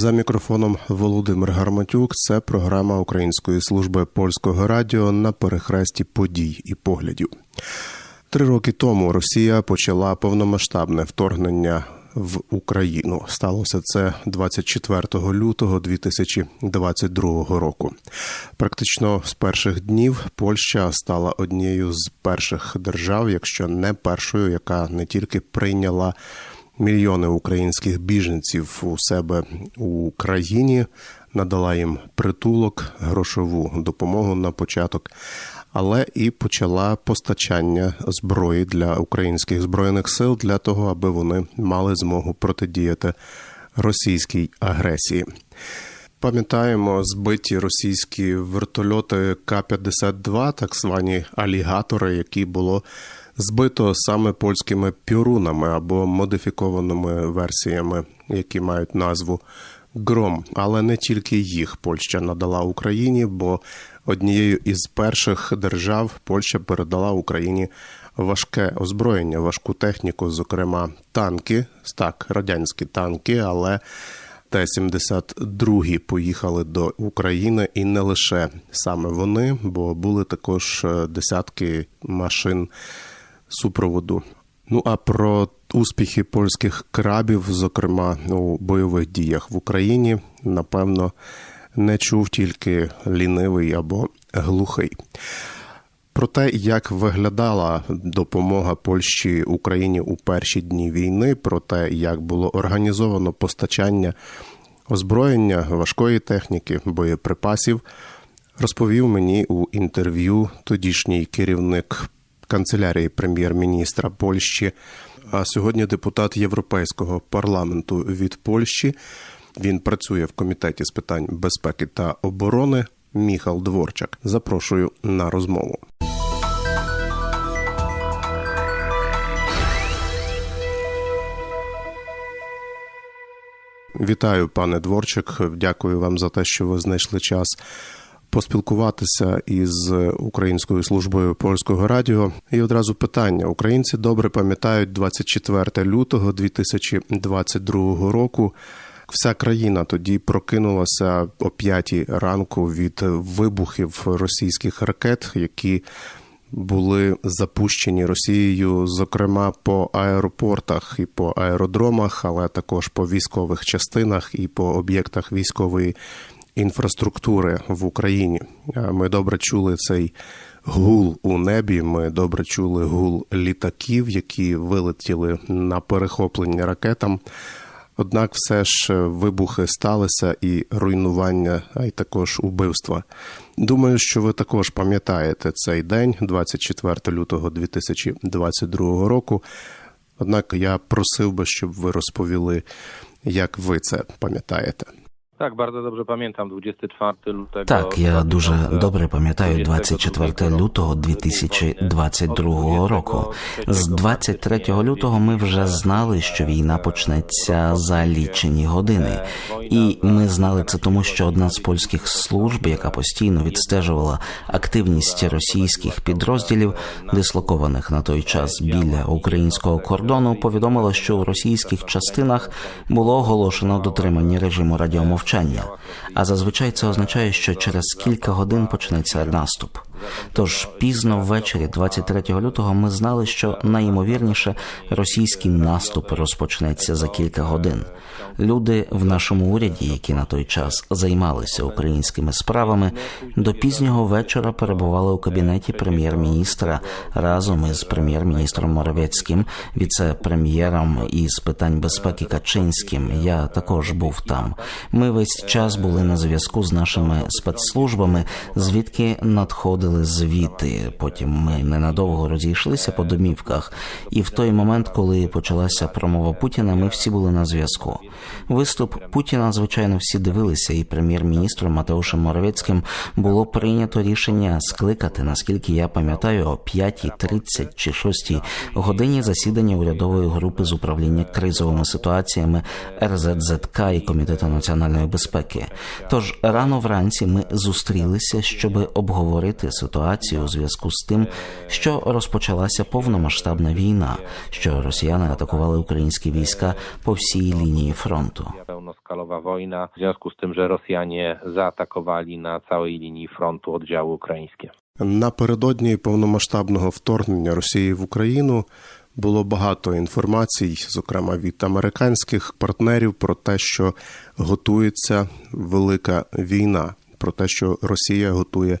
За мікрофоном Володимир Гарматюк. Це програма Української служби польського радіо на перехресті подій і поглядів. Три роки тому Росія почала повномасштабне вторгнення в Україну. Сталося це 24 лютого 2022 року. Практично з перших днів Польща стала однією з перших держав, якщо не першою, яка не тільки прийняла мільйони українських біженців у себе у країні, надала їм притулок, грошову допомогу на початок, але і почала постачання зброї для українських збройних сил для того, аби вони мали змогу протидіяти російській агресії. Пам'ятаємо збиті російські вертольоти К-52, так звані алігатори, які було збито саме польськими пюрунами або модифікованими версіями, які мають назву Гром. Але не тільки їх Польща надала Україні, бо однією із перших держав Польща передала Україні важке озброєння, важку техніку, зокрема танки, так, радянські танки, але. Т-72 поїхали до України, і не лише саме вони, бо були також десятки машин супроводу. Ну а про успіхи польських крабів, зокрема у бойових діях в Україні, напевно, не чув тільки лінивий або глухий. Про те, як виглядала допомога Польщі Україні у перші дні війни, про те, як було організовано постачання озброєння, важкої техніки, боєприпасів, розповів мені у інтерв'ю тодішній керівник канцелярії прем'єр-міністра Польщі, а сьогодні депутат Європейського парламенту від Польщі. Він працює в комітеті з питань безпеки та оборони. Міхал Дворчак. Запрошую на розмову. Вітаю, пане Дворчик. Дякую вам за те, що ви знайшли час поспілкуватися із Українською службою польського радіо. І одразу питання: українці добре пам'ятають 24 лютого 2022 року. Вся країна тоді прокинулася о п'ятій ранку від вибухів російських ракет, які були запущені Росією, зокрема по аеропортах і по аеродромах, але також по військових частинах і по об'єктах військової інфраструктури в Україні. Ми добре чули цей гул у небі. Ми добре чули гул літаків, які вилетіли на перехоплення ракетам. Однак, все ж вибухи сталися і руйнування, а й також убивства. Думаю, що ви також пам'ятаєте цей день, 24 лютого 2022 року. Однак я просив би, щоб ви розповіли, як ви це пам'ятаєте. Так, bardzo dobrze pamiętam 24 lutego. Так, я дуже добре пам'ятаю 24 лютого 2022 року. З 23 лютого ми вже знали, що війна почнеться за лічені години, і ми знали це тому, що одна з польських служб, яка постійно відстежувала активність російських підрозділів, дислокованих на той час біля українського кордону, повідомила, що у російських частинах було оголошено дотримання режиму радіомовчання навчання, а зазвичай це означає, що через кілька годин почнеться наступ. Тож пізно ввечері, 23 лютого, ми знали, що найімовірніше російський наступ розпочнеться за кілька годин. Люди в нашому уряді, які на той час займалися українськими справами, до пізнього вечора перебували у кабінеті прем'єр-міністра разом із прем'єр-міністром Моровецьким, віце-прем'єром із питань безпеки Качинським. Я також був там. Ми весь час були на зв'язку з нашими спецслужбами, звідки надходили звіти. Потім ми ненадовго розійшлися по домівках, і в той момент, коли почалася промова Путіна, ми всі були на зв'язку. Виступ Путіна, звичайно, всі дивилися, і прем'єр-міністром Матеушем Моровецьким було прийнято рішення скликати, наскільки я пам'ятаю, о 5.30 чи 6 годині засідання урядової групи з управління кризовими ситуаціями РЗЗК і комітету національної безпеки. Тож рано вранці ми зустрілися, щоб обговорити ситуацію у зв'язку з тим, що розпочалася повномасштабна війна, що росіяни атакували українські війська по всій лінії фронту. Pełnoskalowa wojna, w związku z tym, że Rosjanie zaatakowali na całej linii frontu oddziały ukraińskie. Напередодні повномасштабного вторгнення Росії в Україну було багато інформацій, зокрема від американських партнерів, про те, що готується велика війна, про те, що Росія готує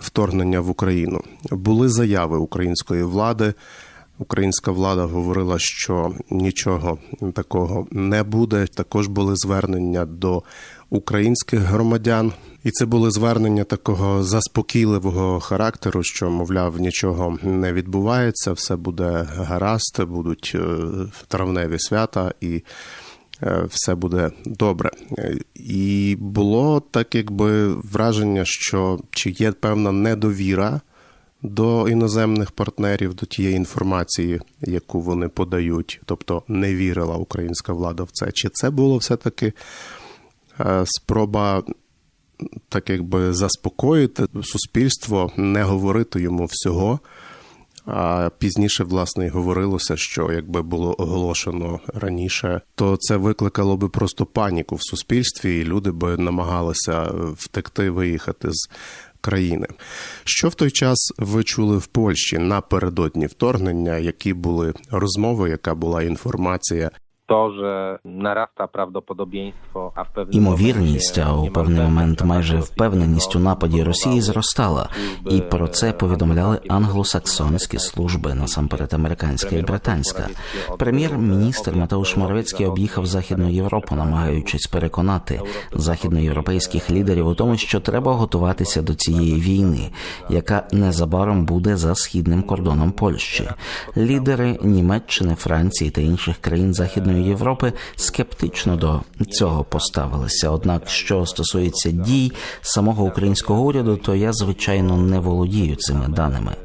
вторгнення в Україну. Були заяви української влади. Українська влада говорила, що нічого такого не буде. Також були звернення до українських громадян, і це були звернення такого заспокійливого характеру, що мовляв нічого не відбувається, все буде гаразд, будуть е, травневі свята і. Е, Все буде добре, Е, і було так, якби враження, що чи є певна недовіра до іноземних партнерів, до тієї інформації, яку вони подають, тобто не вірила українська влада в це. Чи це було все-таки е, спроба так якби заспокоїти суспільство, не говорити йому всього. А пізніше, власне, і говорилося, що якби було оголошено раніше, то це викликало би просто паніку в суспільстві, і люди би намагалися втекти, виїхати з країни. Що в той час ви чули в Польщі напередодні вторгнення? Які були розмови, яка була інформація? Імовірність, а у певний момент майже впевненість у нападі Росії зростала, і про це повідомляли англосаксонські служби, насамперед американська і британська. Прем'єр-міністр Матеуш Моровецький об'їхав західну Європу, намагаючись переконати західноєвропейських лідерів у тому, що треба готуватися до цієї війни, яка незабаром буде за східним кордоном Польщі. Лідери Німеччини, Франції та інших країн Західної Європи скептично до цього поставилися. Однак, що стосується дій самого українського уряду, то я звичайно не володію цими даними.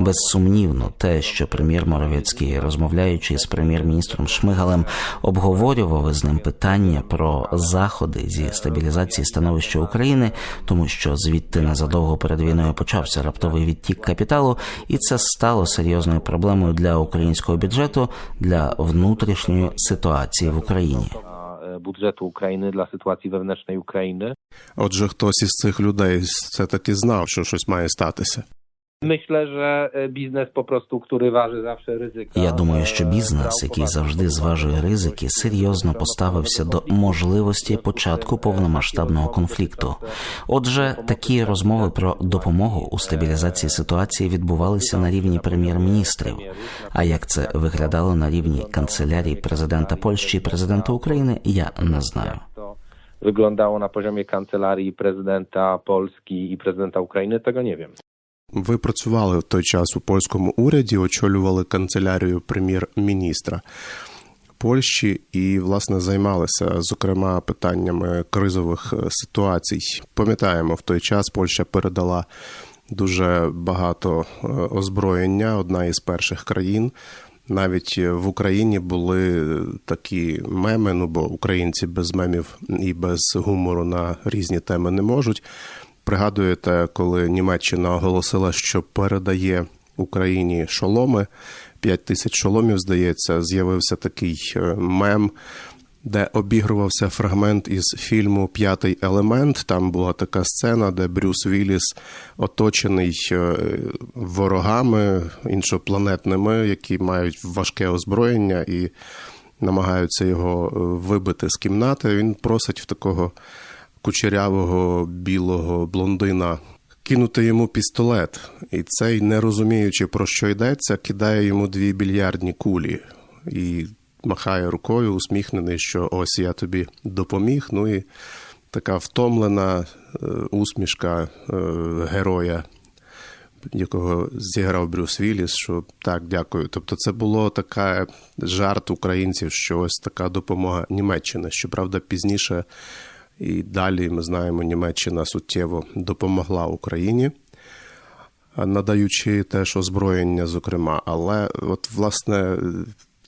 Безсумнівно, те, що прем'єр Моровецький, розмовляючи з прем'єр-міністром Шмигалем, обговорював із ним питання про заходи зі стабілізації становища України, тому що звідти незадовго перед війною почався раптовий відтік капіталу, і це стало серйозною проблемою для українського бюджету для внутрішньої ситуації в Україні. Бюджету України для ситуації sytuacji України. Отже, хтось із цих людей все таки знав, що щось має статися. Myślę, że e, biznes po prostu, który waży zawsze ryzyka. Я думаю, що e, бізнес, який завжди зважує ризики, серйозно поставився до можливості початку повномасштабного конфлікту. Отже, такі розмови про допомогу у стабілізації ситуації відбувалися на рівні прем'єр-міністрів. А як це виглядало на рівні канцелярії президента Польщі і президента України, я не знаю. wyglądało na poziomie kancelarii prezydenta Polski i prezydenta Ukrainy, tego nie wiem. Ви працювали в той час у польському уряді, очолювали канцелярію прем'єр-міністра Польщі і, власне, займалися зокрема питаннями кризових е, ситуацій. Пам'ятаємо, в той час Польща передала дуже багато е, озброєння, одна із перших країн. Навіть е, в Україні були такі меми, ну бо українці без мемів і без гумору на різні теми не можуть. Пригадуєте, коли Німеччина оголосила, що передає Україні шоломи, 5 тисяч шоломів, здається, з'явився такий е, мем, де обігрувався фрагмент із фільму П'ятий елемент. Там була така сцена, де Брюс Вілліс оточений е, ворогами іншопланетними, які мають важке озброєння і намагаються його е, вибити з кімнати. Він просить в такого кучерявого білого блондина кинути йому пістолет, і цей, не розуміючи про що йдеться, кидає йому дві більярдні кулі і махає рукою, усміхнений, що ось я тобі допоміг. Ну і така втомлена е, усмішка е, героя. Якого зіграв Брюс Вілліс, що так, дякую. Тобто, це було така жарт українців, що ось така допомога Німеччини. Щоправда, пізніше і далі ми знаємо, Німеччина суттєво допомогла Україні, надаючи теж озброєння, зокрема. Але, от, власне,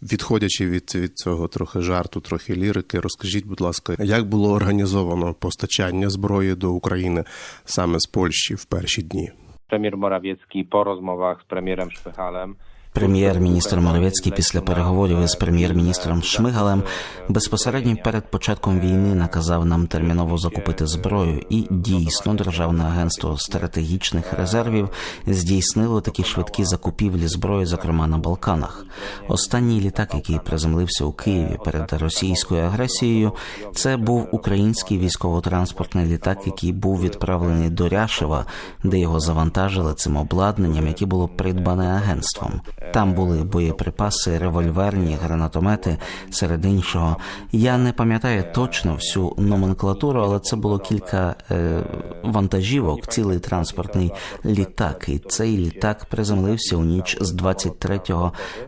відходячи від, від цього трохи жарту, трохи лірики, розкажіть, будь ласка, як було організовано постачання зброї до України саме з Польщі в перші дні? Premier Morawiecki po rozmowach z premierem Szpychalem Прем'єр-міністр Моровецький після переговорів із прем'єр-міністром Шмигалем безпосередньо перед початком війни наказав нам терміново закупити зброю, і дійсно Державне агентство стратегічних резервів здійснило такі швидкі закупівлі зброї, зокрема на Балканах. Останній літак, який приземлився у Києві перед російською агресією, це був український військово-транспортний літак, який був відправлений до Ряшева, де його завантажили цим обладнанням, яке було придбане агентством. Там були боєприпаси, револьверні, гранатомети, серед іншого. Я не пам'ятаю точно всю номенклатуру, але це було кілька е, вантажівок, цілий транспортний літак. І цей літак приземлився у ніч з 23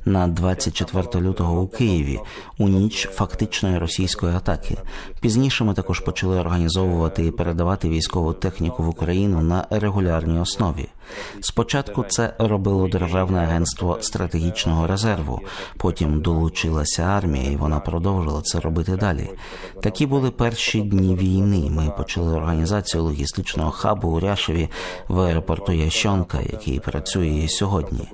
на 24 лютого у Києві, у ніч фактичної російської атаки. Пізніше ми також почали організовувати і передавати військову техніку в Україну на регулярній основі. Спочатку це робило Державне агентство стратегічного резерву, потім долучилася армія, і вона продовжила це робити далі. Такі були перші дні війни. Ми почали організацію логістичного хабу у Ряшеві в аеропорту Ящонка, який працює і сьогодні.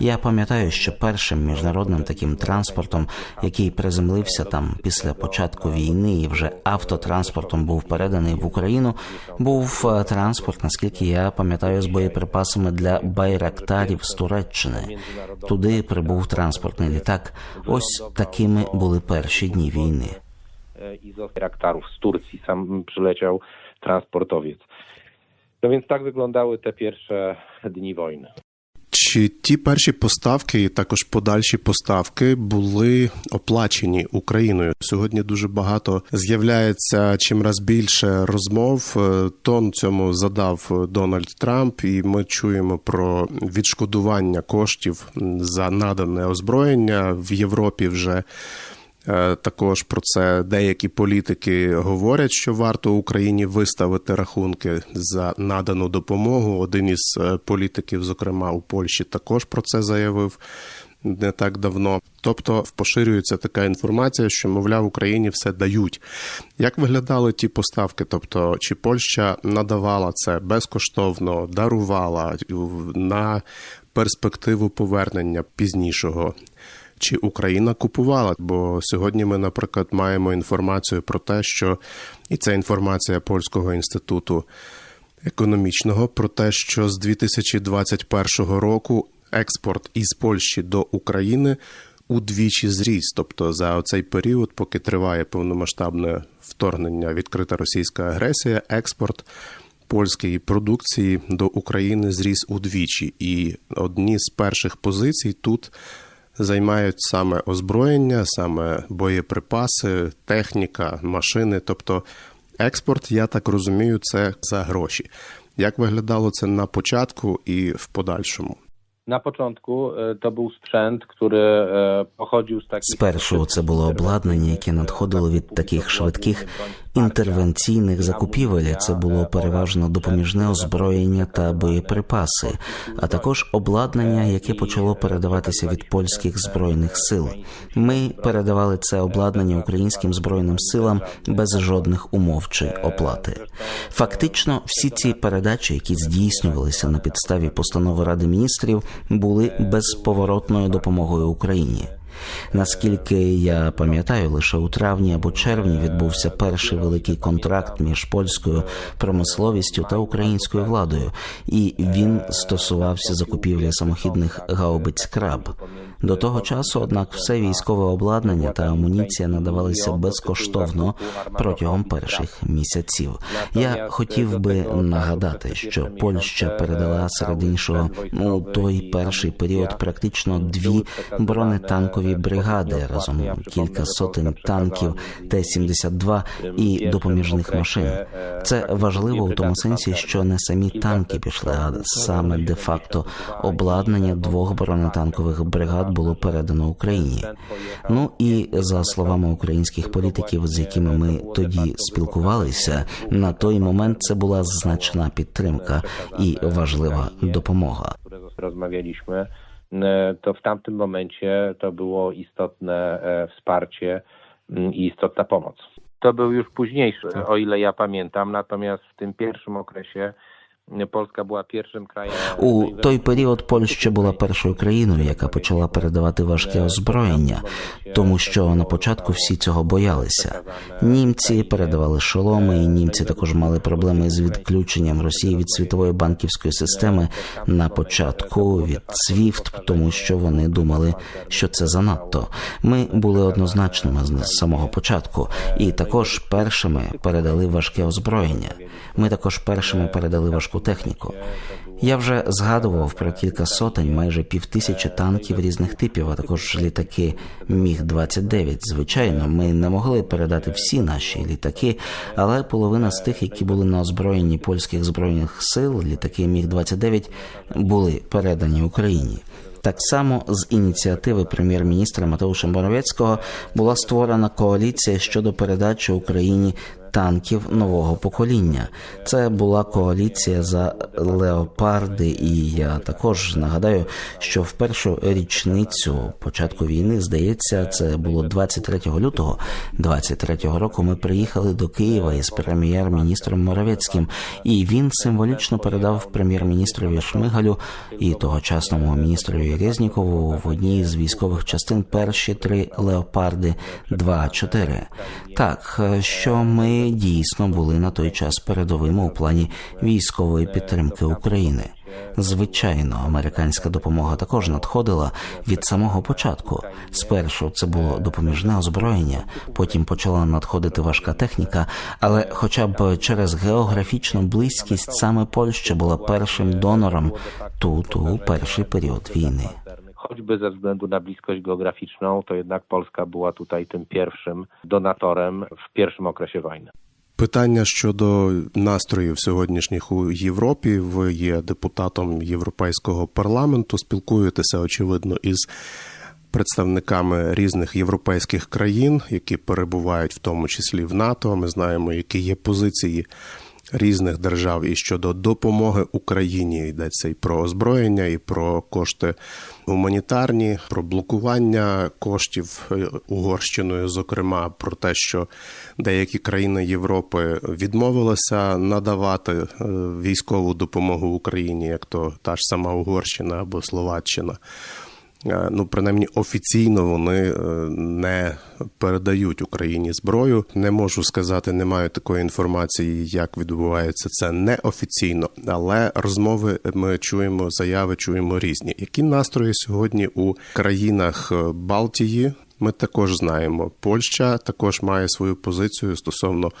Я пам'ятаю, що першим міжнародним таким транспортом, який приземлився там після початку війни, і вже автотранспортом був переданий в Україну, був е, транспорт, наскільки я пам'ятаю, з боєприпасами для байрактарів з Туреччини. Туди прибув транспортний літак. Ось такими були перші дні війни. z Bayraktarów z Turcji sam przyleciał transportowiec. No więc tak wyglądały te pierwsze dni wojny. Чи ті перші поставки і також подальші поставки були оплачені Україною? Сьогодні дуже багато з'являється чим раз більше розмов. Е, Тон цьому задав Дональд Трамп, і ми чуємо про відшкодування коштів за надане озброєння в Європі. Вже Також про це деякі політики говорять, що варто Україні виставити рахунки за надану допомогу. Один із е, політиків, зокрема у Польщі, також про це заявив не так давно. Тобто поширюється така інформація, що мовляв Україні все дають. Як виглядали ті поставки? Тобто, чи Польща надавала це безкоштовно, дарувала на перспективу повернення пізнішого? Чи Україна купувала? Бо сьогодні ми, наприклад, маємо інформацію про те, що і це інформація польського інституту економічного про те, що з 2021 року експорт із Польщі до України удвічі зріс. Тобто за цей період, поки триває повномасштабне вторгнення, відкрита російська агресія, експорт. Польської продукції до України зріс удвічі, і одні з перших позицій тут займають саме озброєння, саме боєприпаси, техніка, машини. Тобто експорт, я так розумію, це за гроші. Як виглядало це на початку і в подальшому? To był sprzęt, który e, pochodził z takich... Спершу це було обладнання, яке надходило від таких швидких інтервенційних закупівель. Це було переважно допоміжне озброєння та боєприпаси, а також обладнання, яке почало передаватися від польських збройних сил. Ми передавали це обладнання українським збройним силам без жодних умов чи оплати. Фактично, всі ці передачі, які здійснювалися на підставі постанови Ради міністрів, були безповоротною допомогою Україні. Наскільки я пам'ятаю, лише у травні або червні відбувся перший великий контракт між польською промисловістю та українською владою, і він стосувався закупівлі самохідних гаубиць краб. До того часу, однак, все військове обладнання та амуніція надавалися безкоштовно протягом перших місяців. Я хотів би нагадати, що Польща передала серед іншого у той перший період практично дві бронетанкові бригади разом кілька сотень танків Т-72 і допоміжних машин. Це важливо у тому сенсі, що не самі танки пішли, а саме де-факто обладнання двох бронетанкових бригад було передано Україні. Ну і за словами українських політиків, з якими ми тоді спілкувалися, на той момент це була значна підтримка і важлива допомога. e, to w tamtym momencie to było istotne e, wsparcie mm, i istotna pomoc. To był już późniejszy, o ile ja pamiętam, natomiast w tym pierwszym okresie Polska była pierwszym krajem. У той період Польща була першою країною, яка почала передавати важке озброєння, тому що на початку всі цього боялися. Німці передавали шоломи, і німці також мали проблеми з відключенням Росії від світової банківської системи на початку від SWIFT, тому що вони думали, що це занадто. Ми були однозначними з самого початку, і також першими передали важке озброєння. Ми також першими передали важку техніку. Я вже згадував про кілька сотень, майже півтисячі танків різних типів, а також літаки Міг 29 Звичайно, ми не могли передати всі наші літаки, але половина з тих, які були на озброєнні польських збройних сил, літаки Міг 29 були передані Україні. Так само з ініціативи прем'єр-міністра Матеуша Моровецького була створена коаліція щодо передачі Україні танків нового покоління. Це була коаліція за леопарди, і я також нагадаю, що в першу річницю початку війни, здається, це було 23 лютого 23-го року. Ми приїхали до Києва із прем'єр-міністром Моровецьким, і він символічно передав прем'єр-міністрові Шмигалю і тогочасному міністрові Резнікову в одній з військових частин перші три леопарди 2-4. Так, що ми дійсно були на той час передовими у плані військової підтримки України. Звичайно, американська допомога також надходила від самого початку. Спершу це було допоміжне озброєння, потім почала надходити важка техніка, але хоча б через географічну близькість саме Польща була першим донором тут у перший період війни. Choćby ze względu na bliskość geograficzną, to jednak Polska była tutaj tym pierwszym donatorem w pierwszym okresie wojny. Питання щодо настроїв сьогоднішніх у Європі. Ви є депутатом Європейського парламенту, спілкуєтеся очевидно із представниками різних європейських країн, які перебувають в тому числі в НАТО. Ми знаємо, які є позиції різних держав і щодо допомоги Україні йдеться і про озброєння, і про кошти гуманітарні, про блокування коштів Угорщиною, зокрема про те, що деякі країни Європи відмовилися надавати військову допомогу Україні, як то та ж сама Угорщина або Словаччина. Ну, принаймні офіційно вони не передають Україні зброю. Не можу сказати, не маю такої інформації, як відбувається це неофіційно, але розмови ми чуємо, заяви чуємо різні. Які настрої сьогодні у країнах Балтії? Ми також знаємо. Польща також має свою позицію стосовно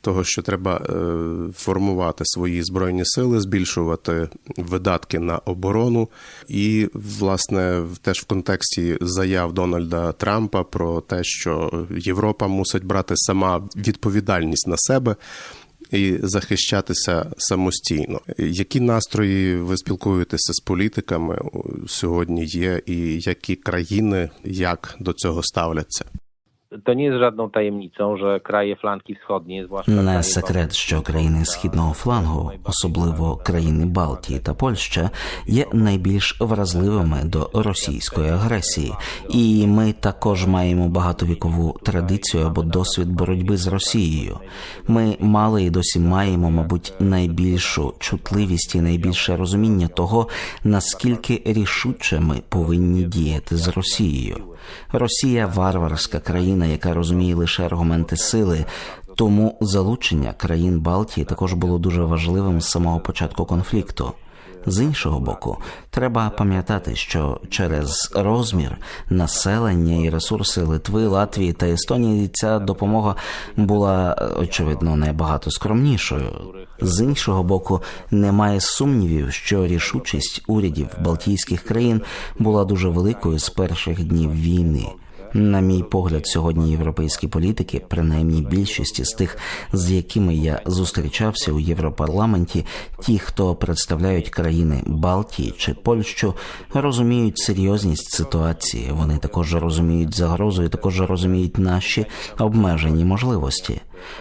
того, що треба е, формувати свої збройні сили, збільшувати видатки на оборону, і власне теж в контексті заяв Дональда Трампа про те, що Європа мусить брати сама відповідальність на себе. І захищатися самостійно. Які настрої ви спілкуєтеся з політиками сьогодні є, і які країни як до цього ставляться? To nie jest żadną tajemnicą, że kraje flanki wschodniej, zwłaszcza Не секрет, що країни східного флангу, особливо країни Балтії та Польща, є найбільш вразливими до російської агресії, і ми також маємо багатовікову традицію або досвід боротьби з Росією. Ми мали і досі маємо, мабуть, найбільшу чутливість і найбільше розуміння того, наскільки рішуче ми повинні діяти з Росією. Росія варварська країна, яка розуміє лише аргументи сили. Тому залучення країн Балтії також було дуже важливим з самого початку конфлікту. З іншого боку, треба пам'ятати, що через розмір населення і ресурси Литви, Латвії та Естонії ця допомога була очевидно набагато скромнішою. З іншого боку, немає сумнівів, що рішучість урядів Балтійських країн була дуже великою з перших днів війни. На мій погляд, сьогодні європейські політики, принаймні більшість з тих, з якими я зустрічався у Європарламенті, ті, хто представляють країни Балтії чи Польщу, розуміють серйозність ситуації. Вони також розуміють загрозу і також розуміють наші обмежені можливості.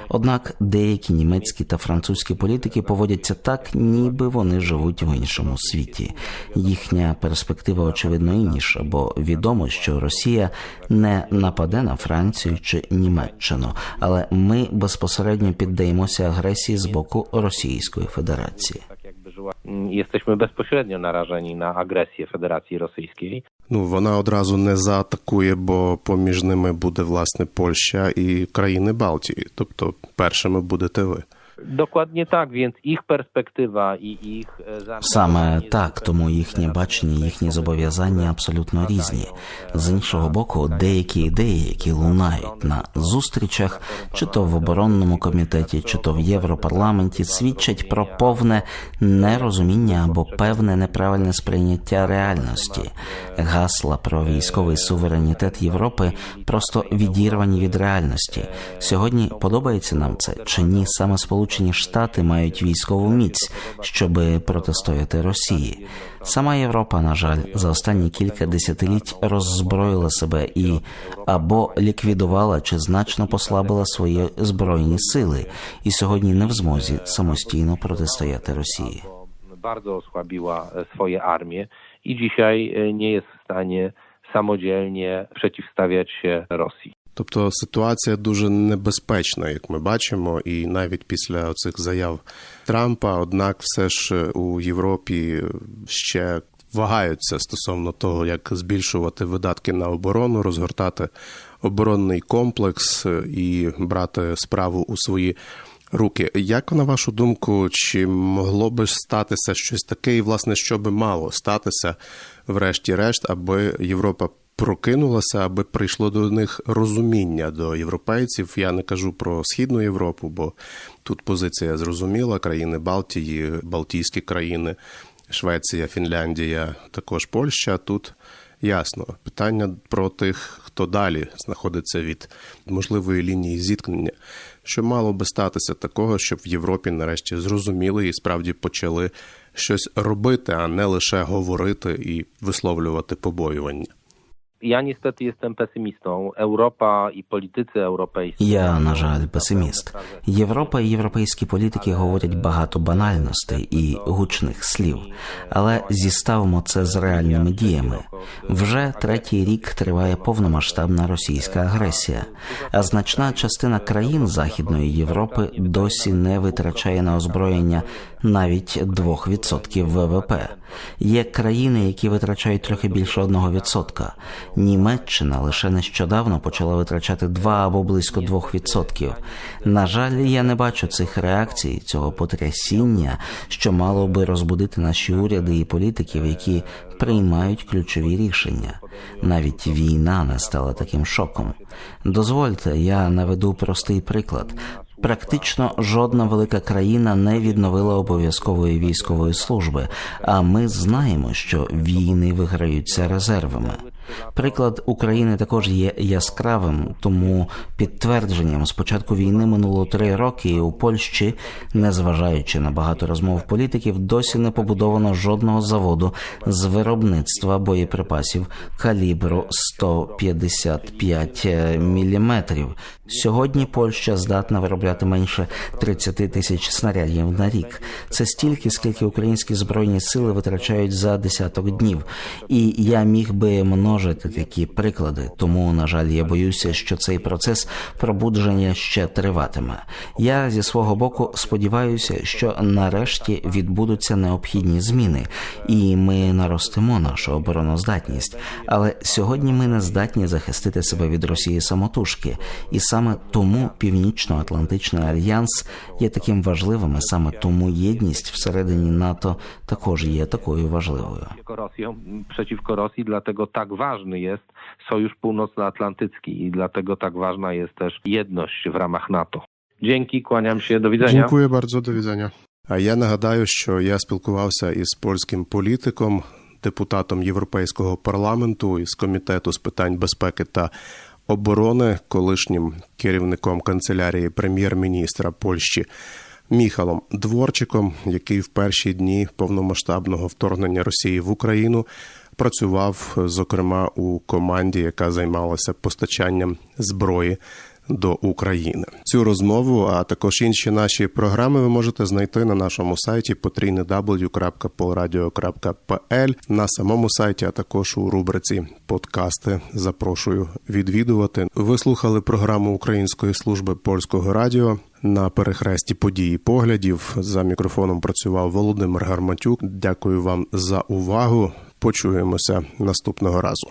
Однак деякі німецькі та французькі політики поводяться так, ніби вони живуть в іншому світі. Їхня перспектива очевидно інша, бо відомо, що Росія не нападе на Францію чи Німеччину, але ми безпосередньо піддаємося агресії з боку Російської Федерації. Uderzyła. Jesteśmy bezpośrednio narażeni na agresję Federacji Rosyjskiej. Ну вона одразу не заатакує, бо поміж ними буде власне Польща і країни Балтії. Тобто першими будете ви. Tak, więc ich perspektywa i ich e, Саме так, тому їхнє бачення, їхні зобов'язання абсолютно різні. З іншого боку, деякі ідеї, які лунають на зустрічах, чи то в оборонному комітеті, чи то в Європарламенті, свідчать про повне нерозуміння або певне неправильне сприйняття реальності. Гасла про військовий суверенітет Європи просто відірвані від реальності. Сьогодні подобається нам це чи ні? Саме Сполучені Штати мають військову міць, щоб протистояти Росії. Сама Європа, на жаль, за останні кілька десятиліть роззброїла себе і або ліквідувала чи значно послабила свої збройні сили, і сьогодні не в змозі самостійно протистояти Росії. bardzo osłabiła e, swoje armie i dzisiaj e, nie jest w stanie samodzielnie przeciwstawiać się Rosji. Тобто ситуація дуже небезпечна, як ми бачимо, і навіть після цих заяв Трампа, однак, все ж у Європі ще вагаються стосовно того, як збільшувати видатки на оборону, розгортати оборонний комплекс і брати справу у свої руки. Як на вашу думку, чи могло би статися щось таке, і власне що би мало статися, врешті-решт, аби Європа прокинулася, аби прийшло до них розуміння до європейців. Я не кажу про східну Європу, бо тут позиція зрозуміла: країни Балтії, Балтійські країни, Швеція, Фінляндія, також Польща. Тут ясно питання про тих, хто далі знаходиться від можливої лінії зіткнення. Що мало би статися такого, щоб в Європі нарешті зрозуміли і справді почали щось робити, а не лише говорити і висловлювати побоювання. Ja niestety jestem pesymistą. Europa і politycy європейські. Я, на жаль, песиміст. Європа і європейські політики говорять багато банальностей і гучних слів, але зіставимо це з реальними діями. Вже третій рік триває повномасштабна російська агресія, а значна частина країн Західної Європи досі не витрачає на озброєння навіть 2% ВВП. Є країни, які витрачають трохи більше 1%. Німеччина лише нещодавно почала витрачати 2 або близько 2%. На жаль, я не бачу цих реакцій, цього потрясіння, що мало би розбудити наші уряди і політиків, які приймають ключові рішення. Навіть війна не стала таким шоком. Дозвольте, я наведу простий приклад. Практично жодна велика країна не відновила обов'язкової військової служби, а ми знаємо, що війни виграються резервами. Приклад України також є яскравим, тому підтвердженням з початку війни минуло три роки, і у Польщі, незважаючи на багато розмов політиків, досі не побудовано жодного заводу з виробництва боєприпасів калібру 155 міліметрів. Сьогодні Польща здатна виробляти менше 30 тисяч снарядів на рік. Це стільки, скільки українські збройні сили витрачають за десяток днів. І я міг би множити такі приклади. Тому, на жаль, я боюся, що цей процес пробудження ще триватиме. Я зі свого боку сподіваюся, що нарешті відбудуться необхідні зміни, і ми наростимо нашу обороноздатність. Але сьогодні ми не здатні захистити себе від Росії самотужки, і саме тому Північно-Атлантичний альянс є таким важливим, і саме тому єдність всередині НАТО також є такою важливою. Przeciwko Rosją, przeciwko Rosji, dlatego tak ważny jest Sojusz Północnoatlantycki i dlatego tak ważna jest też jedność w ramach NATO. Dzięki, kłaniam się, do widzenia. Дякую bardzo, до widzenia. А я нагадаю, що я спілкувався із польським політиком, депутатом Європейського парламенту із комітету з питань безпеки та оборони, колишнім керівником канцелярії прем'єр-міністра Польщі Міхалом Дворчиком, який в перші дні повномасштабного вторгнення Росії в Україну працював, зокрема у команді, яка займалася постачанням зброї до України. Цю розмову, а також інші наші програми, ви можете знайти на нашому сайті www.polradio.pl, на самому сайті, а також у рубриці подкасти. Запрошую відвідувати. Ви слухали програму Української служби польського радіо. На перехресті події поглядів за мікрофоном працював Володимир Гарматюк. Дякую вам за увагу. Почуємося наступного разу.